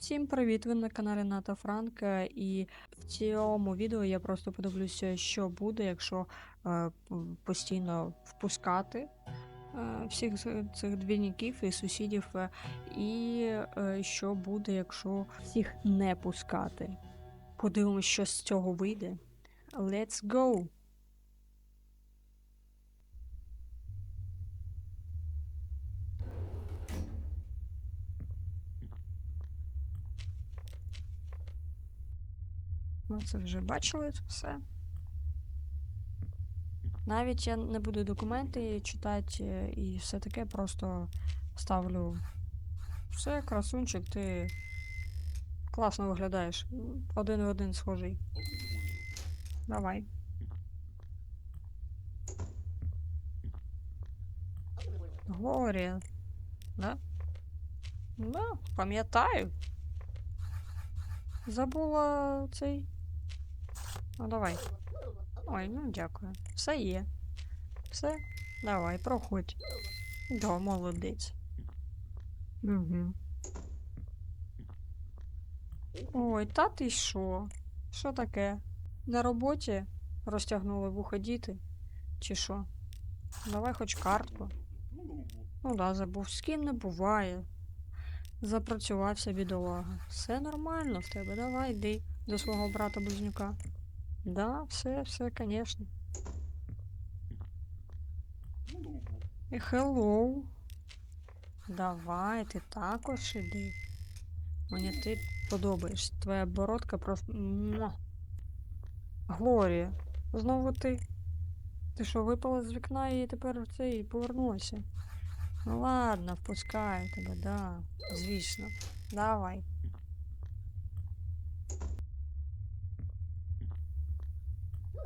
Всім привіт! Ви на каналі Ната Франк. е, І в цьому відео я просто подивлюся, що буде, якщо е, постійно впускати е, всіх цих двійників і сусідів, е, і е, що буде, якщо всіх не пускати. Подивимось, що з цього вийде. Let's go! Ми це вже бачили це все. Навіть я не буду документи читати е, і все таке, просто ставлю все, красунчик, ти класно виглядаєш. Один в один схожий. Давай. Глорія. Да? Да, пам'ятаю. Забула цей. Ну, давай. Ой, ну дякую. Все є. Все, давай, проходь. Да, молодець. Угу. Ой, та ти що? Що таке? На роботі розтягнули вуха діти? Чи що? Давай хоч картку. Ну да, забув. З ким не буває. Запрацювався бідолага. Все нормально в тебе, давай йди до свого брата близнюка. Да, все, все, конечно. І hello. Давай, ти також іди. Мені ти подобаєш. Твоя бородка просто. Глорія, знову ти. Ти що, випала з вікна і тепер це і повернулася? Ну ладно, впускаю тебе, да. Звісно. Давай.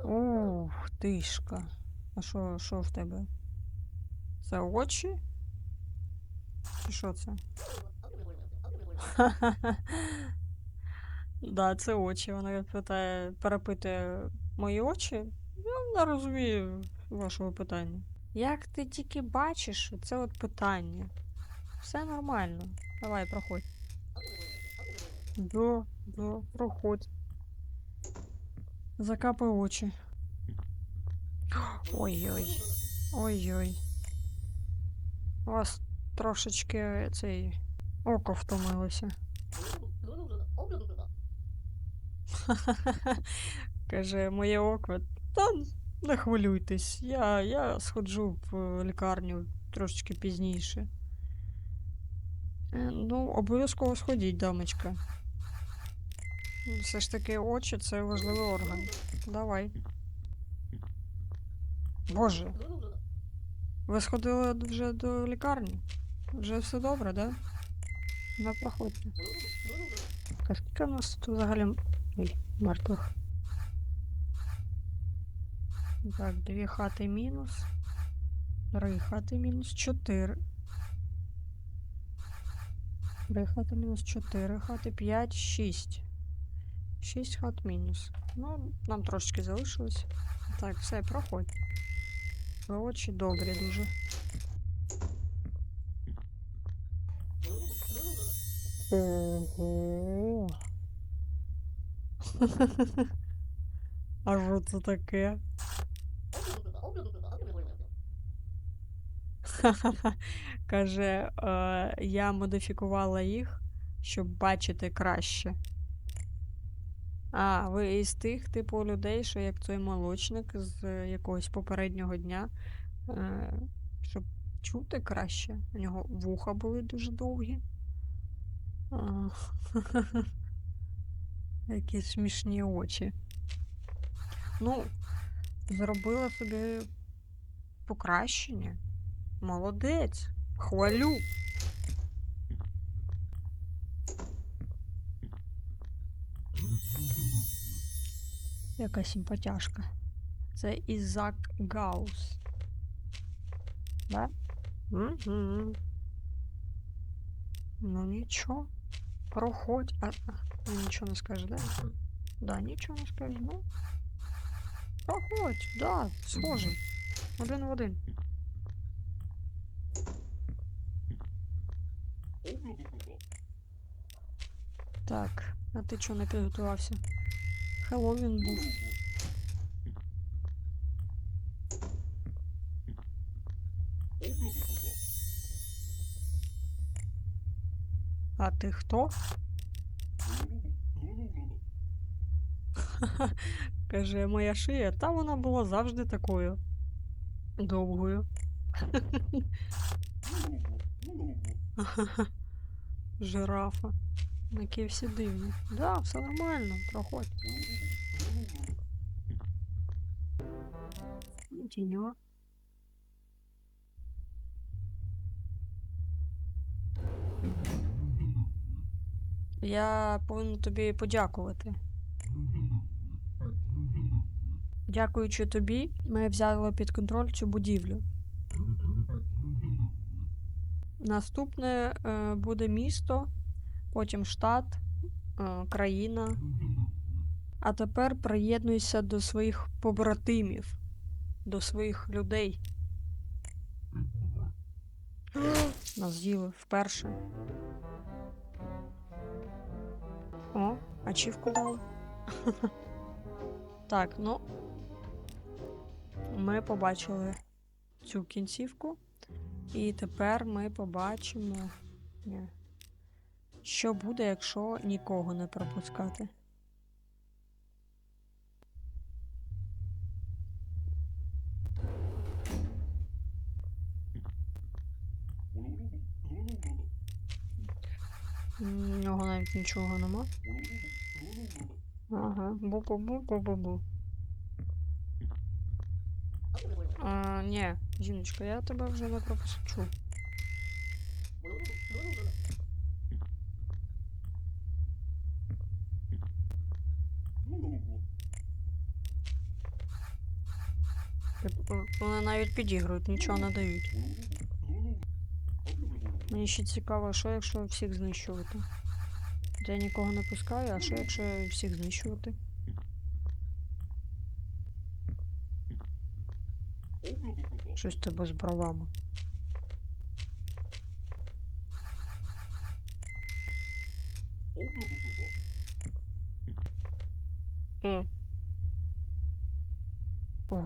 Ух, тишка. А що, що в тебе? Це очі? Чи що це? Да, це очі. Вона питає, перепитує мої очі. Я не розумію вашого питання. Як ти тільки бачиш, це от питання. Все нормально. Давай, проходь. Да, да, проходь. Закапай очі. Ой-ой. Ой-ой. У вас трошечки цей око втомилося. Каже, моє око. Та не хвилюйтесь. Я, я сходжу в лікарню трошечки пізніше. Е, Ну, обов'язково сходіть, дамочка. Все ж таки очі це важливий орган. Давай. Боже, ви сходили вже до лікарні? Вже все добре, да? Ну, проходьте. А скільки у нас тут взагалі Ой, мертвих? Так, дві хати мінус. Три хати мінус. Чотири. Три хати мінус, чотири хати, п'ять, шість. Шість хат мінус. Ну, нам трошечки залишилось. Так, все, проходь. Очі добрі дуже. Ого. А що це таке? Каже, е, я модифікувала їх, щоб бачити краще. А, ви із тих, типу, людей, що як той молочник з якогось попереднього дня, е, щоб чути краще. У нього вуха були дуже довгі. Які смішні очі. Ну, зробила собі покращення. Молодець. Хвалю. Яка симпатяшка. Це Ізак Гаус. Да? Угу. Ну нічого. Проходь. А, а, ну, нічого не скаже, да? Да, нічого не скаже, ну. Проходь, да, схожий. Один в один. Так, а ти чого не підготувався? Хеллоуін був. А ти хто? Каже, моя шия, та вона була завжди такою. Довгою. Жирафа. Які всі дивні. Да, все нормально, проходь. Тіньо. Я повинен тобі подякувати. Дякуючи тобі, ми взяли під контроль цю будівлю. Наступне е, буде місто, потім штат, е, країна. А тепер приєднуйся до своїх побратимів, до своїх людей. Нас з'їли вперше. О, ачівку дали. Так, ну. Ми побачили цю кінцівку. І тепер ми побачимо, Ні. Що буде, якщо нікого не пропускати. Нього навіть нічого нема. Ага, бу-бу-бу-бу-бу-бу. А, ні, жіночка, я тебе вже не пропущу. Типу, Вони навіть підігрують, нічого не дають. Мені ще цікаво, що якщо всіх знищувати. Я нікого не пускаю, а що якщо всіх знищувати? Щось тебе з бровами. О.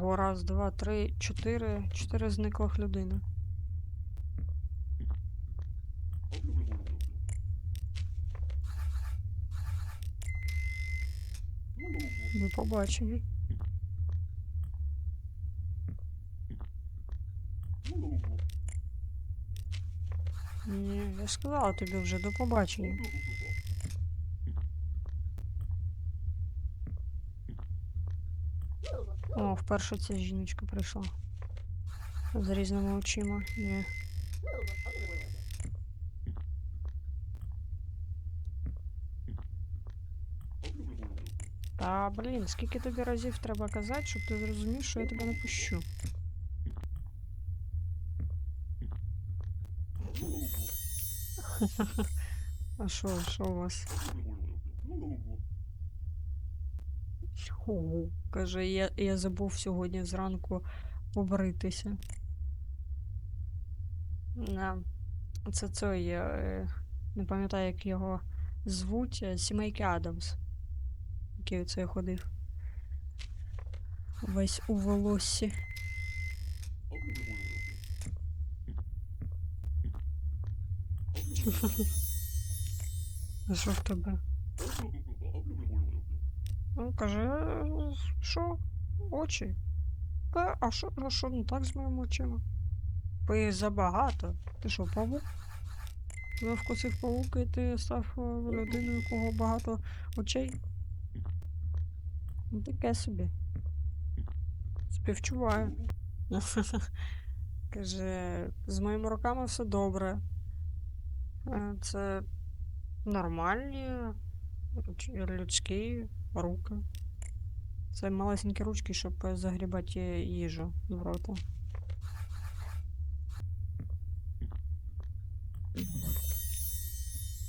Ого, раз, два, три, чотири. Чотири зниклих людини. Ми побачили. Ні, я сказала тобі вже до побачення. О, вперше ця жіночка прийшла. З різними очима. Ні. Та блін, скільки тобі разів треба казати, щоб ти зрозумів, що я тебе не пущу. А що, що у вас? Ого, каже, я, я забув сьогодні зранку побритися. Це я е, не пам'ятаю, як його звуть, е, Сімейки Адамс. Який оце ходив. Весь у волоссі. Що в тебе? Ну, каже, що? Очі? А що, а що не так з моїми очима? Ви забагато. Ти що, павук? Ви вкусив павук і ти став е, людиною, у кого багато очей? Ну, таке собі. Співчуваю. Каже, з моїми руками все добре. Е, Це нормальні людські руки. Це малесенькі ручки, щоб загрібати їжу з рота.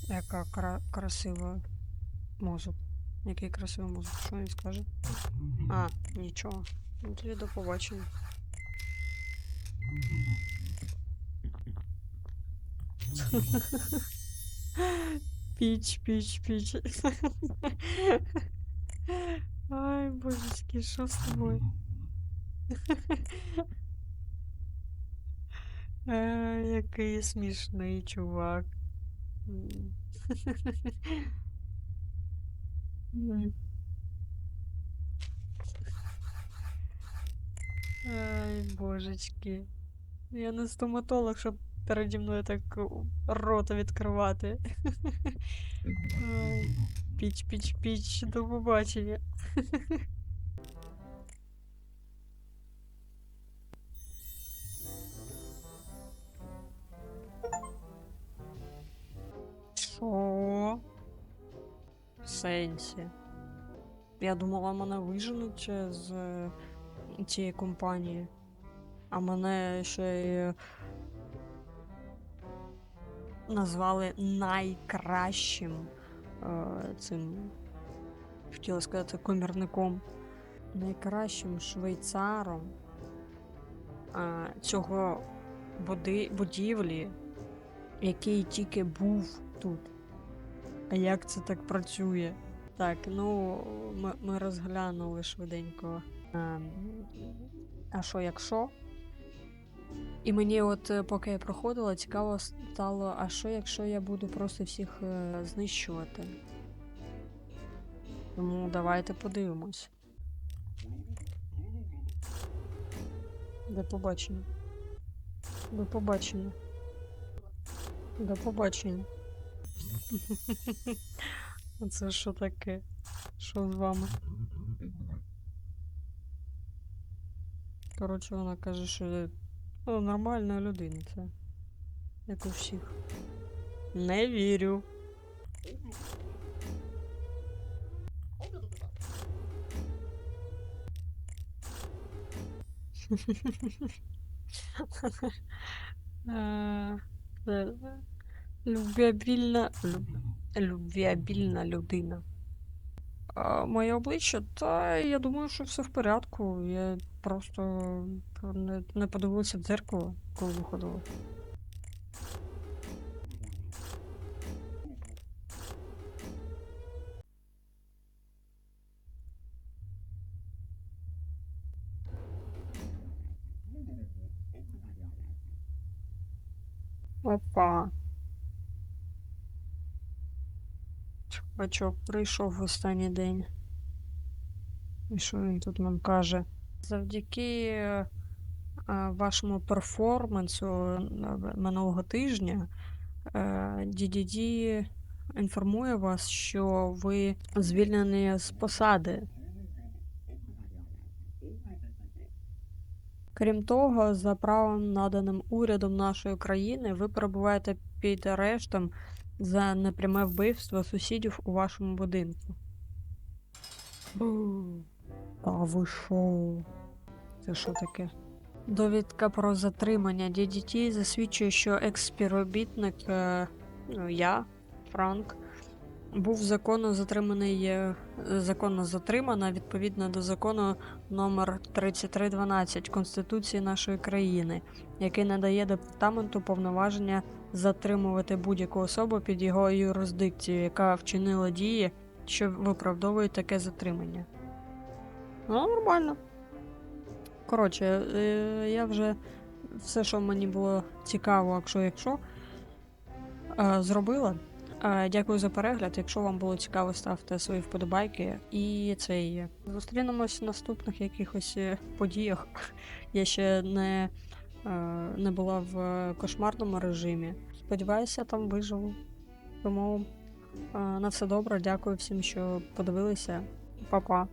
Яка кра- красива мозок. Який красивий мозок. Що він скаже? А, нічого. Ну тоді до побачення. Піч, піч, піч. Ай, божечки, що з тобою? Е, який смішний чувак. М. М. Ай, божечки. Я не стоматолог, щоб переді мною так у- рота відкривати. Піч, піч, піч, до побачення. Що? В сенсі? Я думала, мене виженуть е, з е, цієї компанії, а мене ще й назвали найкращим е, цим, хотіла сказати, комірником, найкращим швейцаром е, цього буди, будівлі, який тільки був тут. А як це так працює? Так, ну ми, ми розглянули швиденько. Ем, а що, якщо? І мені, от е, поки я проходила, цікаво стало, а що, якщо я буду просто всіх е, знищувати? Тому давайте подивимось. До побачення. До побачення. До побачення. Це що таке? Що з вами? Коротше, вона каже, що ну, нормальна людина це. Як у всіх. Не вірю. Е, е, Любвіабільна. люб- Любвіабільна людина. Моє обличчя, та я думаю, що все в порядку. Я просто не, не подивилася в дзеркало, коли виходила. Опа. Чувачок прийшов в останній день. І що він тут нам каже? Завдяки е, е, вашому перформансу е, минулого тижня е, DDD інформує вас, що ви звільнені з посади. Крім того, за правом, наданим урядом нашої країни, ви перебуваєте під арештом за непряме вбивство сусідів у вашому будинку. Та ви шо? Це що таке? Довідка про затримання DDT засвідчує, що екс-співробітник, е, ну, я, Франк, був законно затриманий, е, законно затримана відповідно до закону номер 3312 Конституції нашої країни, який надає департаменту повноваження затримувати будь-яку особу під його юрисдикцією, яка вчинила дії, що виправдовують таке затримання. Ну, нормально. Коротше, е, я вже все, що мені було цікаво, якщо якщо, е, зробила. Е, Дякую за перегляд. Якщо вам було цікаво, ставте свої вподобайки. І цей зустрінемось в наступних якихось подіях. Я ще не, не була в кошмарному режимі. Сподіваюся, там виживу. Тому на все добре. Дякую всім, що подивилися. Па-па.